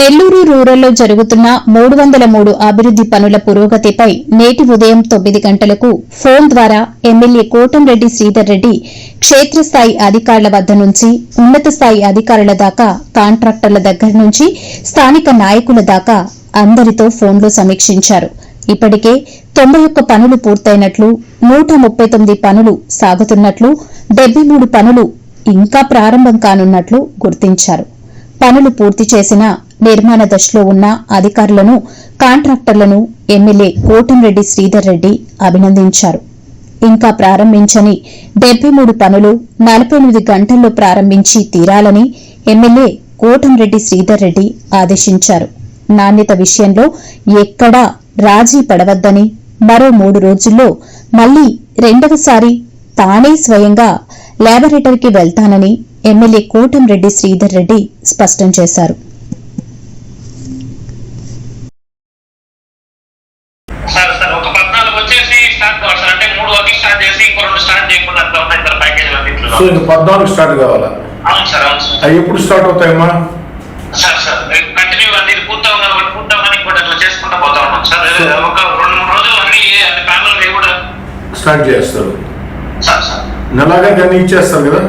నెల్లూరు రూరల్లో జరుగుతున్న మూడు వందల మూడు అభివృద్ది పనుల పురోగతిపై నేటి ఉదయం తొమ్మిది గంటలకు ఫోన్ ద్వారా ఎమ్మెల్యే కోటంరెడ్డి శ్రీధర్ రెడ్డి క్షేత్రస్థాయి అధికారుల వద్ద నుంచి ఉన్నత స్థాయి అధికారుల దాకా కాంట్రాక్టర్ల దగ్గర నుంచి స్థానిక నాయకుల దాకా అందరితో ఫోన్లో సమీక్షించారు. ఇప్పటికే తొంభై ఒక్క పనులు పూర్తయినట్లు నూట ముప్పై తొమ్మిది పనులు సాగుతున్నట్లు డెబ్బై మూడు పనులు ఇంకా ప్రారంభం కానున్నట్లు గుర్తించారు. పనులు పూర్తి చేసిన నిర్మాణ దశలో ఉన్న అధికారులను కాంట్రాక్టర్లను ఎమ్మెల్యే కోటంరెడ్డి శ్రీధర్ రెడ్డి అభినందించారు. ఇంకా ప్రారంభించని డెబ్బై మూడు పనులు నలభై ఎనిమిది గంటల్లో ప్రారంభించి తీరాలని ఎమ్మెల్యే కోటంరెడ్డి శ్రీధర్ రెడ్డి ఆదేశించారు. నాణ్యత విషయంలో ఎక్కడా రాజీ పడవద్దని మరో మూడు రోజుల్లో మళ్ళీ రెండవసారి తానే స్వయంగా ల్యాబొరేటరీకి వెళ్తానని ఎమ్మెల్యే కోటంరెడ్డి శ్రీధర్ రెడ్డి స్పష్టం చేశారు సార్ సార్ ఒక పద్నాలుగు వచ్చేసి స్టార్ట్ కావాలి సార్ అంటే మూడు వరకు స్టార్ట్ చేసి ఇంకో రెండు స్టార్ట్ చేయకుండా అట్లా ఉన్నాయి సార్ ప్యాకేజ్ అన్నింటిలో సో ఇంక పద్నాలుగు స్టార్ట్ కావాలా? అవును సార్ అవును సార్. అవి ఎప్పుడు స్టార్ట్ అవుతాయమ్మా? సార్ సార్ కంటిన్యూ పూర్తవగానే ఇంకోటి అట్లా చేసుకుంటూ పోతా ఉన్నాం సార్. ఒక రెండు మూడు రోజులు అన్ని అన్ని ప్యానల్ కూడా స్టార్ట్ చేస్తారు. Sir sir. నెలాగా అన్ని ఇచ్చేస్తారు కదా?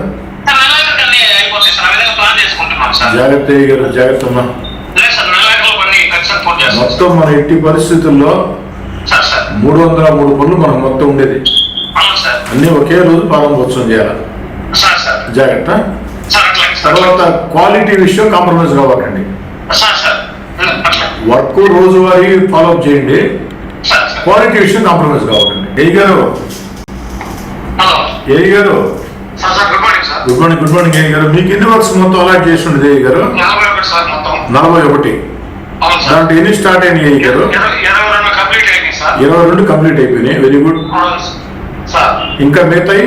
జాగ్రత్త గారు జాగ్రత్త పూర్తి మొత్తం మన ఎట్టి పరిస్థితుల్లో మూడు వందల మూడు పనులు మనకు మొత్తం ఉండేది. అన్ని ఒకే రోజు ప్రారంభోత్సవం చేయాలి? జాగ్రత్త. తర్వాత క్వాలిటీ విషయం కాంప్రమైజ్ కావాలండి సార్ సార్. అట్లా. వర్క్ రోజువారీ ఫాలోఅప్ చేయండి. క్వాలిటీ విషయం కాంప్రమైజ్ కావాలండి ఏ గారు? హలో. ఏ గారు? Sir sir good morning sir. Good morning ఏ గారు. మీకు ఎన్ని వర్క్స్ మొత్తం అలాట్ చేసి ఉండేది ఏ గారు? నలభై ఒకటి దాంట్లో ఎన్ని స్టార్ట్ అయినాయి ఏ గారు? ఇరవై రెండు కంప్లీట్ అయింది సార్. ఇరవై రెండు కంప్లీట్ అయిపోయినాయి. వెరీ గుడ్ ఇంకా మిగతాయి?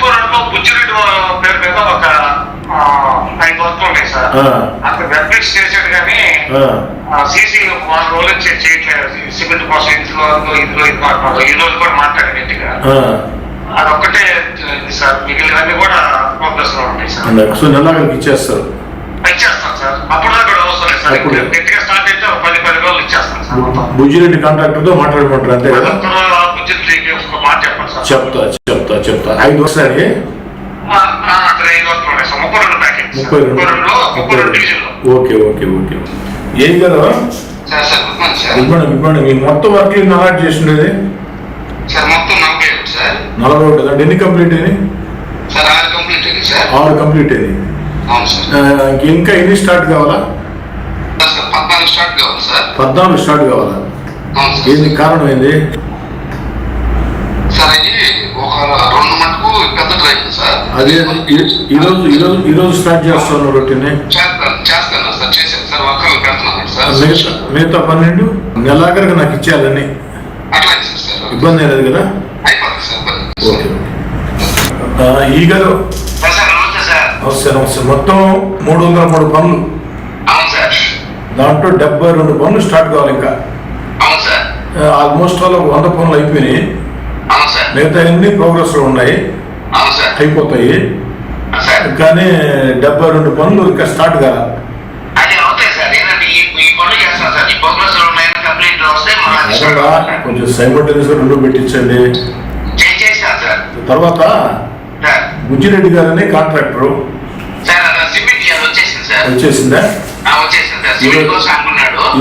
మిగతావి ఈ ముప్పై రెండులో బుజ్జిరెడ్డి పేరు మీద ఒక ఐదు వర్క్లు ఉన్నాయి సార్. ఆ. అక్కడ వెబ్సైట్స్ చేసాడు కానీ ఆ, సీసీ వాళ్ళ రోజులు చేయట్లేదు. సిమెంట్ కోసం ఇంట్లో ఇందులో ఇది మాట్లాడు ఈ రోజు కూడా మాట్లాడాడు గట్టిగా. ఆ. అదొక్కటే సార్. మిగిలినవన్నీ కూడా ప్రోగ్రెస్లో ఉన్నాయి సార్. సో నెలాఖరికి ఇచ్చేస్తారు. ఇచ్చేస్తాం సార్. అప్పుడు కూడా అవసరం లేదు సార్. గట్టిగా స్టార్ట్ అయితే ఒక పది పది రోజులు ఇచ్చేస్తాం సార్. బుజ్జిరెడ్డి కాంట్రాక్టర్తో మాట్లాడుకుంటారు అంతే కదా? చెప్తా చెప్తా చెప్తా. ఐదు సార్ ముప్పై రెండు ఓకే ఓకే ఓకే. ఏం కదా? గుడ్ మార్నింగ్ మీ మొత్తం వర్క్ అలాట్ చేసి ఉండేది నలభై ఒకటి అంటే ఎన్ని కంప్లీట్ అయింది ఆరు కంప్లీట్ అయింది ఇంకా ఎన్ని స్టార్ట్ కావాలా? పద్నాలుగు స్టార్ట్ కావాలి ఏంది కారణం ఏంది? సార్ రెండు మటుకు పెద్ద డ్రైవ్ సార్. అదే ఈ- ఈరోజు ఈరోజు ఈరోజు స్టార్ట్ చేస్తాను రొటీన్? చేస్తాను చేస్తాను సార్ చేశాను సార్ వర్కర్లు పెడుతున్నాను సార్. మిగతా మిగతా పన్నెండు నెలాఖరికి నాకు ఇచ్చేయాలని. సార్ ఇబ్బంది లేదు కదా? అయిపోతుంది సార్ ఓకే ఈ గారు? నమస్తే నమస్తే మొత్తం మూడు వందల మూడు పనులు. దాంట్లో డెబ్బై రెండు పనులు స్టార్ట్ కావాలి ఇంకా. ఆల్మోస్ట్ ఆల్ ఒక వంద పనులు అయిపోయినాయి. మిగతా అన్ని ప్రోగ్రెస్లో ఉన్నాయి. అయిపోతాయి. కానీ డెబ్బై రెండు పనులు ఇంకా స్టార్ట్ మన కొంచెం సైమల్టేనియస్ రెండు పెట్టించండి. తర్వాత బుజ్జిరెడ్డి గారని కాంట్రాక్టర్. వచ్చేసింది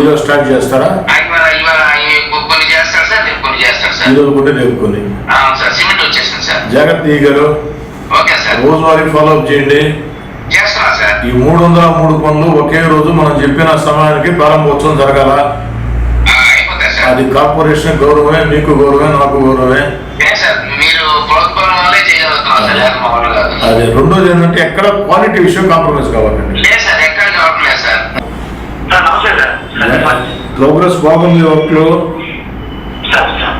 ఈరోజు స్టార్ట్ చేస్తారా? కొన్ని చేస్తాడు సార్ ఈరోజు కూడా రేపుకొని ఆ, సార్ సిమెంట్ వచ్చేసింది సార్. జాగ్రత్త గారు. Okay sir. రోజువారీ ఫాలో అప్ చేయండి. చేస్తున్నా సార్. ఈ మూడు వందల మూడు పనులు ఒకే రోజు మనం చెప్పిన సమయానికి ప్రారంభోత్సవం జరగాల. అది కార్పొరేషన్ గౌరవమే మీకు గౌరవమే నాకు గౌరవమే. అది రెండోది ఏంటంటే ఎక్కడ క్వాలిటీ విషయం కాంప్రమైజ్ కావాలండి. ప్రోగ్రెస్ బాగుంది వర్క్లో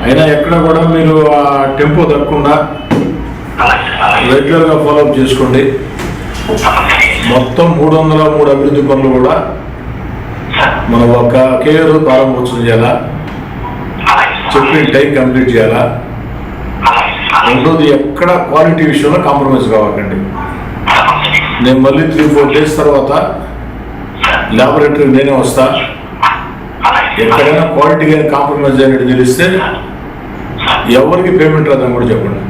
అయినా ఎక్కడ కూడా మీరు ఆ టెంపో తగ్గకుండా రెగ్యులర్గా ఫాలోఅప్ చేసుకోండి. మొత్తం మూడు వందల మూడు అభివృద్ధి పనులు కూడా మనం ఒక కేర్ ప్రారంభోత్సవం చేయాలా? చెప్పిన టైం కంప్లీట్ చేయాలా? రెండోది ఎక్కడ క్వాలిటీ విషయంలో కాంప్రమైజ్ కావకండి. నేను మళ్ళీ త్రీ ఫోర్ డేస్ తర్వాత ల్యాబొరేటరీ నేనే వస్తా. ఎక్కడైనా క్వాలిటీ కానీ కాంప్రమైజ్ అయినట్టు తెలిస్తే ఎవరికి పేమెంట్ రాదని కూడా చెప్పండి.